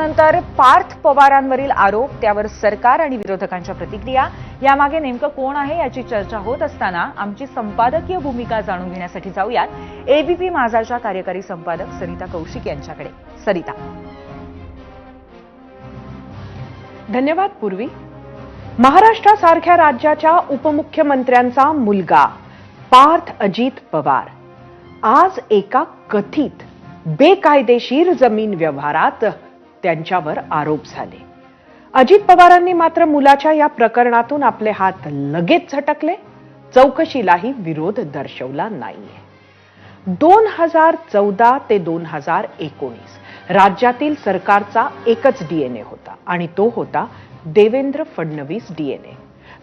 त्यानंतर पार्थ पवारांवरील आरोप त्यावर सरकार आणि विरोधकांच्या प्रतिक्रिया. यामागे नेमकं कोण आहे याची चर्चा होत असताना आमची संपादकीय भूमिका जाणून घेण्यासाठी जाऊयात. एबीपी माझाच्या कार्यकारी संपादक सरिता कौशिक यांच्याकडे. सरिता. धन्यवाद पूर्वी. महाराष्ट्रासारख्या राज्याच्या उपमुख्यमंत्र्यांचा मुलगा पार्थ अजित पवार. आज एका कथित बेकायदेशीर जमीन व्यवहारात त्यांच्यावर आरोप झाले. अजित पवारांनी मात्र मुलाच्या या प्रकरणातून आपले हात लगेच झटकले. चौकशीलाही विरोध दर्शवला नाहीये. दोन हजार चौदा ते दोन हजार एकोणीस राज्यातील सरकारचा एकच डीएनए होता आणि तो होता देवेंद्र फडणवीस डीएनए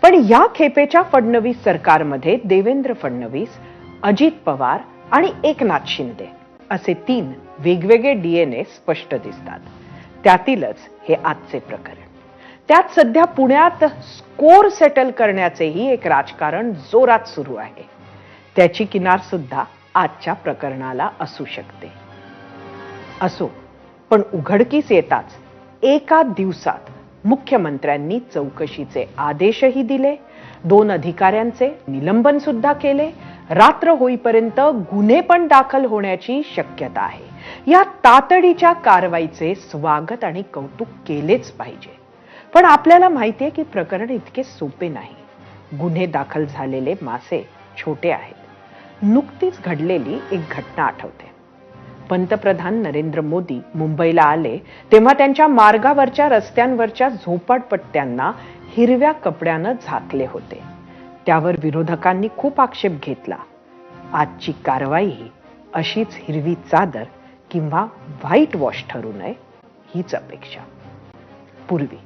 पण या खेपेच्या फडणवीस सरकारमध्ये देवेंद्र फडणवीस अजित पवार आणि एकनाथ शिंदे असे तीन वेगवेगळे डीएनए स्पष्ट दिसतात. त्यातीलच हे आजचे प्रकरण. त्यात सध्या पुण्यात स्कोर सेटल करण्याचेही एक राजकारण जोरात सुरू आहे. त्याची किनार सुद्धा आजच्या प्रकरणाला असू शकते. असो पण उघडकीस येताच एका दिवसात मुख्यमंत्र्यांनी चौकशीचे आदेशही दिले दोन अधिकाऱ्यांचे निलंबन सुद्धा केले रात्र होईपर्यंत गुन्हे पण दाखल होण्याची शक्यता आहे. या तातडीच्या कारवाईचे स्वागत आणि कौतुक केलेच पाहिजे. पण आपल्याला माहिती आहे की प्रकरण इतके सोपे नाही. गुन्हे दाखल झालेले मासे छोटे आहेत. नुकतीच घडलेली एक घटना आठवते. पंतप्रधान नरेंद्र मोदी मुंबईला आले तेव्हा त्यांच्या मार्गावरच्या रस्त्यांवरच्या झोपडपट्ट्यांना हिरव्या कपड्यानं झाकले होते. त्यावर विरोधकांनी खूप आक्षेप घेतला. आजची कारवाई अशीच हिरवी चादर किंवा व्हाईट वॉश ठरू नये हीच अपेक्षा. पूर्वी